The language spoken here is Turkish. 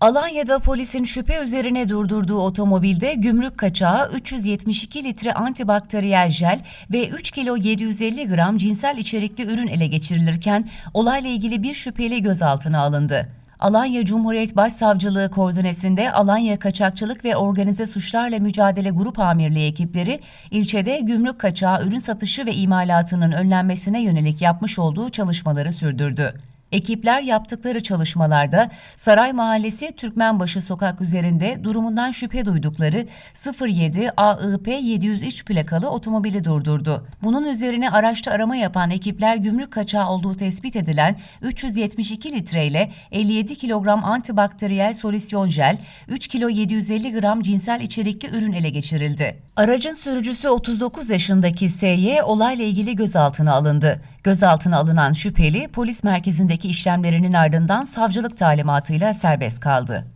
Alanya'da polisin şüphe üzerine durdurduğu otomobilde gümrük kaçağı 372 litre antibakteriyel jel ve 3 kilo 750 gram cinsel içerikli ürün ele geçirilirken olayla ilgili bir şüpheli gözaltına alındı. Alanya Cumhuriyet Başsavcılığı koordinesinde Alanya Kaçakçılık ve Organize Suçlarla Mücadele Grup Amirliği ekipleri ilçede gümrük kaçağı ürün satışı ve imalatının önlenmesine yönelik yapmış olduğu çalışmaları sürdürdü. Ekipler yaptıkları çalışmalarda Saray Mahallesi Türkmenbaşı sokak üzerinde durumundan şüphe duydukları 07 AIP 703 plakalı otomobili durdurdu. Bunun üzerine araçta arama yapan ekipler gümrük kaçağı olduğu tespit edilen 372 litre ile 57 kilogram antibakteriyel solüsyon jel, 3 kilo 750 gram cinsel içerikli ürün ele geçirildi. Aracın sürücüsü 39 yaşındaki SY olayla ilgili gözaltına alındı. Gözaltına alınan şüpheli polis merkezindeki işlemlerinin ardından savcılık talimatıyla serbest kaldı.